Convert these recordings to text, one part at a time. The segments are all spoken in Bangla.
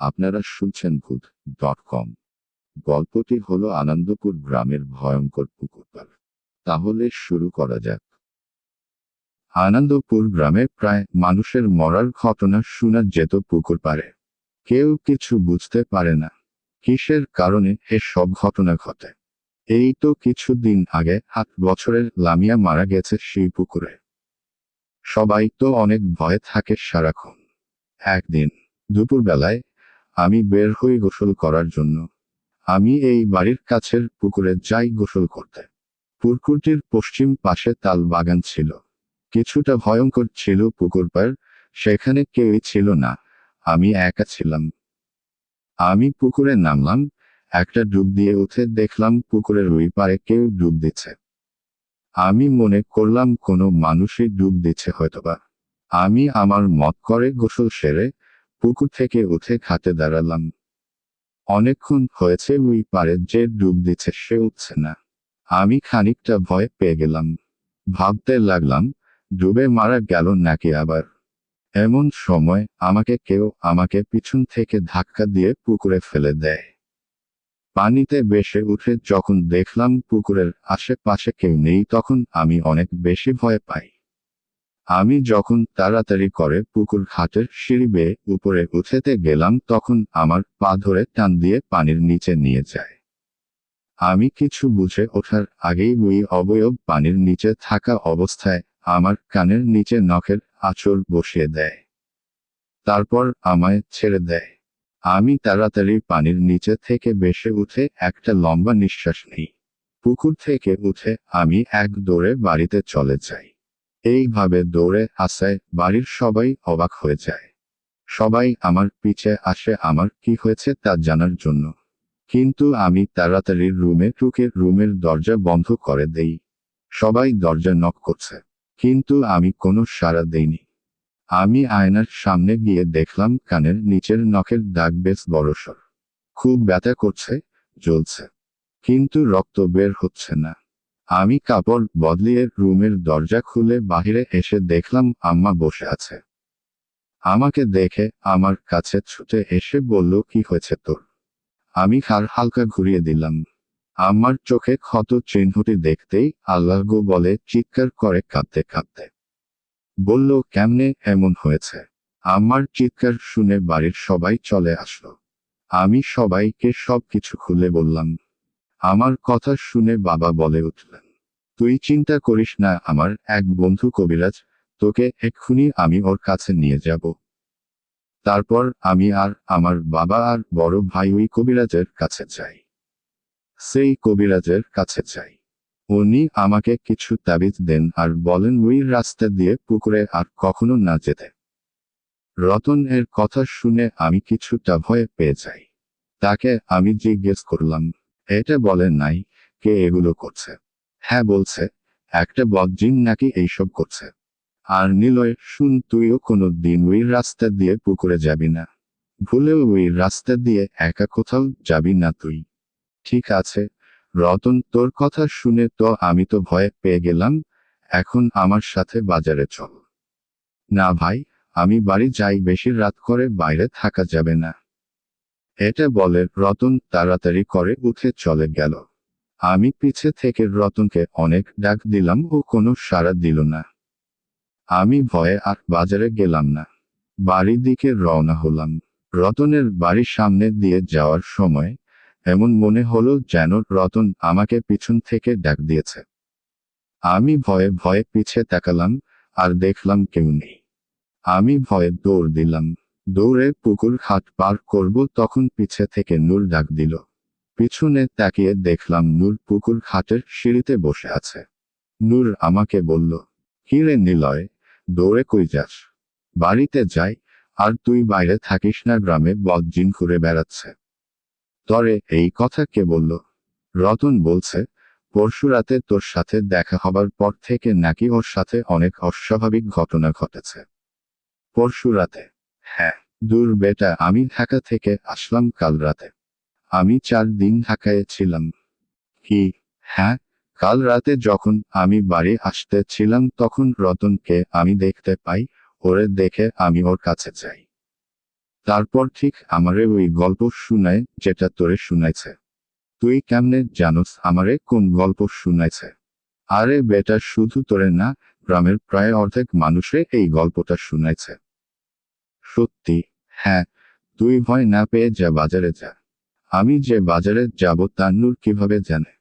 আপনারা শুনছেন ভূত ডট কম। গল্পটি হলো আনন্দপুর গ্রামের ভয়ঙ্কর পুকুরপার তাহলে শুরু করা যাক। আনন্দপুর গ্রামে প্রায় মানুষের মরার ঘটনা শোনা যেত পুকুর পারে কেউ কিছু বুঝতে পারে না। কিসের কারণে এসব ঘটনা ঘটে? এই তো কিছুদিন আগে আট বছরের লামিয়া মারা গেছে সেই পুকুরে। সবাই তো অনেক ভয়ে থাকে সারাক্ষণ। একদিন দুপুরবেলায় আমি বের হই গোসল করার জন্য। আমি এই বাড়ির কাছের পুকুরে যাই গোসল করতে। পুকুরটির পশ্চিম পাশে তাল বাগান ছিল। কিছুটা ভয়ঙ্কর ছিল পুকুর পার সেখানে কেউই ছিল না। আমি একা ছিলাম। আমি পুকুরে নামলাম, একটা ডুব দিয়ে উঠে দেখলাম পুকুরের ওই পারে কেউ ডুব দিচ্ছে। আমি মনে করলাম কোনো মানুষই ডুব দিচ্ছে হয়তোবা। আমি আমার মত করে গোসল সেরে পুকুর থেকে উঠে খাতে দাঁড়ালাম। অনেকক্ষণ হয়েছে, ওই পারে যে ডুব দিচ্ছে সে উঠছে না। আমি খানিকটা ভয় পেয়ে গেলাম। ভাবতে লাগলাম, ডুবে মারা গেল নাকি আবার? এমন সময় আমাকে কেউ আমাকে পিছন থেকে ধাক্কা দিয়ে পুকুরে ফেলে দেয়। পানিতে বেশে উঠে যখন দেখলাম পুকুরের আশেপাশে কেউ নেই, তখন আমি অনেক বেশি ভয় পাই। আমি যখন তাড়াতাড়ি করে পুকুর ঘাটের সিঁড়ি বেয়ে উপরে উঠেতে গেলাম তখন আমার পা ধরে টান দিয়ে পানির নিচে নিয়ে যায়। আমি কিছু বুঝে ওঠার আগেই ওই অবয়ব পানির নিচে থাকা অবস্থায় আমার কানের নিচে নখের আঁচড় বসিয়ে দেয়। তারপর আমায় ছেড়ে দেয়। আমি তাড়াতাড়ি পানির নিচে থেকে বেসে উঠে একটা লম্বা নিঃশ্বাস নিই। পুকুর থেকে উঠে আমি এক দৌড়ে বাড়িতে চলে যাই। এইভাবে দৌড়ে আসায় বাড়ির সবাই অবাক হয়ে যায়। সবাই আমার পিছে আসে, আমার কি হয়েছে তা জানার জন্য। কিন্তু আমি তাড়াতাড়ি রুমে ঢুকে রুমের দরজা বন্ধ করে দেই। সবাই দরজা নক করছে। কিন্তু আমি কোনো সাড়া দেইনি। আমি আয়নার সামনে গিয়ে দেখলাম কানের নিচের নখের দাগ বেশ বড়সর খুব ব্যথা করছে, জ্বলছে। কিন্তু রক্ত বের হচ্ছে না। আমি কাপড় বদলিয়ে রুমের দরজা খুলে বাহিরে এসে দেখলাম আম্মা বসে আছে। আমাকে দেখে আমার কাছে ছুটে এসে বলল, কি হয়েছে তোর? আমি হার হালকা ঘুরিয়ে দিলাম। আমার চোখে ক্ষত চিহ্নটি দেখতেই আল্লাহ গো বলে চিৎকার করে কাঁদতে কাঁদতে। বলল, কেমনে এমন হয়েছে? আমার চিৎকার শুনে বাড়ির সবাই চলে আসলো। আমি সবাইকে সব কিছু খুলে বললাম আমার কথা শুনে বাবা বলে উঠলেন, তুই চিন্তা করিস না, আমার এক বন্ধু কবিরাজ, তোকে এক্ষুনি আমি ওর কাছে নিয়ে যাব। তারপর আমি আর আমার বাবা আর বড় ভাই ওই কবিরাজের কাছে যাই। সেই কবিরাজের কাছে যাই। উনি আমাকে কিছু তাবিজ দেন আর বলেন ওই রাস্তা দিয়ে পুকুরে আর কখনো না যেতে। রতন এর কথা শুনে আমি কিছুটা ভয় পেয়ে যাই। তাকে আমি জিজ্ঞেস করলাম এটা বলেন নাই, কে এগুলো করছে? হ্যাঁ বলছে, একটা বদজিন নাকি এইসব করছে। আর নিলয়, শুন, তুইও কোনো দিন ওই রাস্তা দিয়ে পুকুরে যাবি না। ভুলেও ওই রাস্তা দিয়ে একা কোথাও যাবি না তুই। ঠিক আছে, রতন, তোর কথা শুনে তো আমি তো ভয়ে পেয়ে গেলাম, এখন আমার সাথে বাজারে চল। না ভাই, আমি বাড়ি যাই, বেশি রাত করে বাইরে থাকা যাবে না। এটা বলে, রতন, তাড়াতাড়ি করে উঠে চলে গেল। আমি পিছে থেকে রতনকে অনেক ডাক দিলাম ও কোনো সাড়া দিল না। আমি ভয়ে আর বাজারে গেলাম না। বাড়ির দিকে রওনা হলাম। রতনের বাড়ির সামনে দিয়ে যাওয়ার সময় এমন মনে হলো যেন রতন আমাকে পিছন থেকে ডাক দিয়েছে। আমি ভয়ে ভয়ে পিছে তাকালাম আর দেখলাম কেউ নেই। আমি ভয়ে দৌড় দিলাম। দৌড়ে পুকুর ঘাট পার করব তখন পিছে থেকে নূর ডাক দিল। পিছনে তাকিয়ে দেখলাম নূর পুকুর ঘাটের সিঁড়িতে বসে আছে। নূর আমাকে বলল কিরে নিলয়, দৌড়ে কই যাস? বাড়িতে যাই, আর তুই বাইরে থাকিস না গ্রামে বদজিন ঘুরে বেড়াচ্ছে। তরে এই কথা কে বলল? রতন বলছে, পরশু রাতে তোর সাথে দেখা হবার পর থেকে নাকি ওর সাথে অনেক অস্বাভাবিক ঘটনা ঘটেছে। পরশু রাতে হ্যাঁ দূর বেটা, আমি ঢাকা থেকে আসলাম কাল রাতে। আমি চার দিন ঢাকায় ছিলাম। কি? হ্যাঁ কাল রাতে যখন আমি বাড়ি আসতে ছিলাম তখন রতনকে আমি দেখতে পাই, ওরে দেখে আমি ওর কাছে যাই। তারপর ঠিক আমারে ওই গল্প শুনায় যেটা তোরে শুনাইছে। তুই কেমনে জানোস আমারে কোন গল্প শুনাইছে? আরে বেটা, শুধু তোরে না, গ্রামের প্রায় অর্ধেক মানুষে এই গল্পটা শুনাইছে। সত্যি? হ্যাঁ। তুই ভয় না পেয়ে যা বাজারে যা। আমি যে বাজারে যাব তা নূর কীভাবে জানে?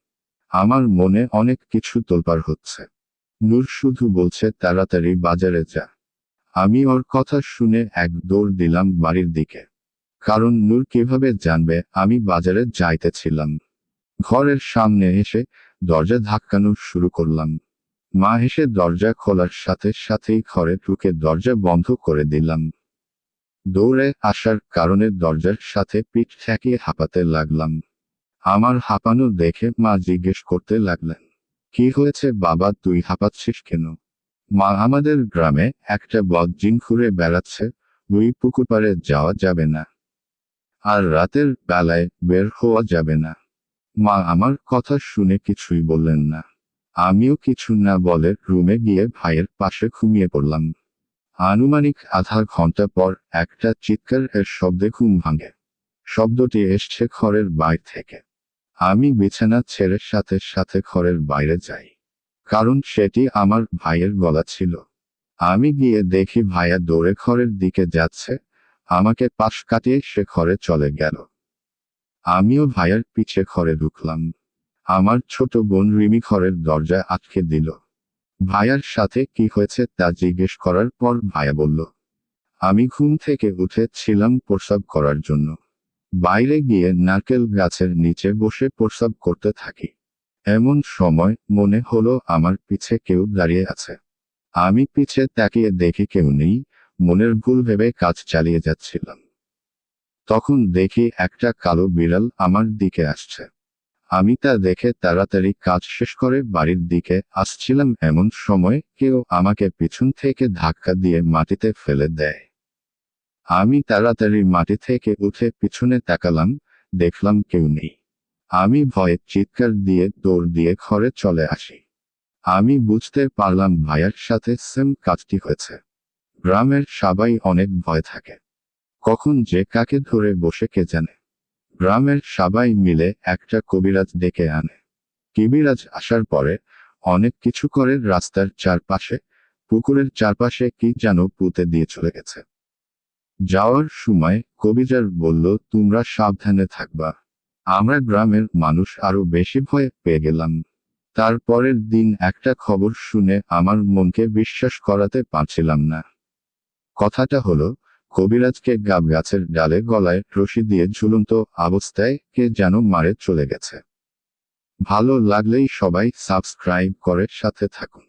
আমার মনে অনেক কিছু তোলপার হচ্ছে। নূর শুধু বলছে, তাড়াতাড়ি বাজারে যা। আমি ওর কথা শুনে এক দৌড় দিলাম বাড়ির দিকে। কারণ নূর কীভাবে জানবে, আমি বাজারে যাইতেছিলাম। ঘরের সামনে এসে দরজা ধাক্কানো শুরু করলাম। মা এসে দরজা খোলার সাথে সাথেই ঘরে ঢুকে দরজা বন্ধ করে দিলাম। দৌড়ে আসার কারণে দরজার সাথে পিঠ ঠেকিয়ে হাঁপাতে লাগলাম। আমার হাঁপানো দেখে মা জিজ্ঞেস করতে লাগলেন, কি হয়েছে বাবা, তুই হাঁপাচ্ছিস কেন? মা আমাদের গ্রামে একটা বদজিন ঘুরে বেড়াচ্ছে, ওই পুকুর পাড়ে যাওয়া যাবে না। আর রাতের বেলায় বের হওয়া যাবে না মা আমার কথা শুনে কিছুই বললেন না। আমিও কিছু না বলে রুমে গিয়ে ভাইয়ের পাশে ঘুমিয়ে পড়লাম। আনুমানিক আধা ঘণ্টা পর একটা চিৎকার এর শব্দে ঘুম ভাঙে। শব্দটি এসছে ঘরের বাইর থেকে। আমি বিছানা ছেড়ে সাথে সাথে ঘরের বাইরে যাই। কারণ সেটি আমার ভাইয়ের গলা ছিল। আমি গিয়ে দেখি ভাইয়া দৌড়ে ঘরের দিকে যাচ্ছে। আমাকে পাশ কাটিয়ে সে ঘরে চলে গেল। আমিও ভাইয়ার পিছে ঘরে ঢুকলাম। আমার ছোট বোন রিমি ঘরের দরজা আটকে দিল। ভাইয়ার সাথে কি হয়েছে তা জিজ্ঞেস করার পর ভাইয়া বলল, আমি ঘুম থেকে উঠেছিলাম প্রস্রাব করার জন্য। বাইরে গিয়ে নারকেল গাছের নিচে বসে প্রস্রাব করতে থাকি। এমন সময় মনে হলো আমার পিছে কেউ দাঁড়িয়ে আছে। আমি পিছে তাকিয়ে দেখি কেউ নেই, মনের ভুল ভেবে কাজ চালিয়ে যাচ্ছিলাম। তখন দেখি একটা কালো বিড়াল আমার দিকে আসছে। আমি তা দেখে তাড়াতাড়ি কাজ শেষ করে বাড়ির দিকে আসছিলাম এমন সময় কেউ আমাকে পিছন থেকে ধাক্কা দিয়ে মাটিতে ফেলে দেয়। আমি তাড়াতাড়ি মাটি থেকে উঠে পিছনে তাকালাম, দেখলাম কেউ নেই। আমি ভয়ে চিৎকার দিয়ে দৌড় দিয়ে ঘরে চলে আসি। আমি বুঝতে পারলাম ভাইয়ার সাথে সেম কাজটি হয়েছে। গ্রামের সবাই অনেক ভয় থাকে। কখন যে কাকে ধরে বসে কে জানে। গ্রামের সবাই মিলে একটা কবিরাজ ডেকে আনে। কবিরাজ আসার পরে অনেক কিছু করে রাস্তার চারপাশে, পুকুরের চারপাশে কি যেন পুঁতে দিয়ে চলে গেছে। যাওয়ার সময় কবিরাজ বলল, তোমরা সাবধানে থাকবা। আমরা গ্রামের মানুষ আরও বেশি ভয় পেয়ে গেলাম। তারপরের দিন একটা খবর শুনে আমার মনকে বিশ্বাস করাতে পারছিলাম না। কথাটা হলো কবিরাজকে গাব গাছের ডালে গলায় রশি দিয়ে ঝুলন্ত অবস্থায় কে যেন মারে চলে গেছে। ভালো লাগলেই সবাই সাবস্ক্রাইব করে সাথে থাকুন।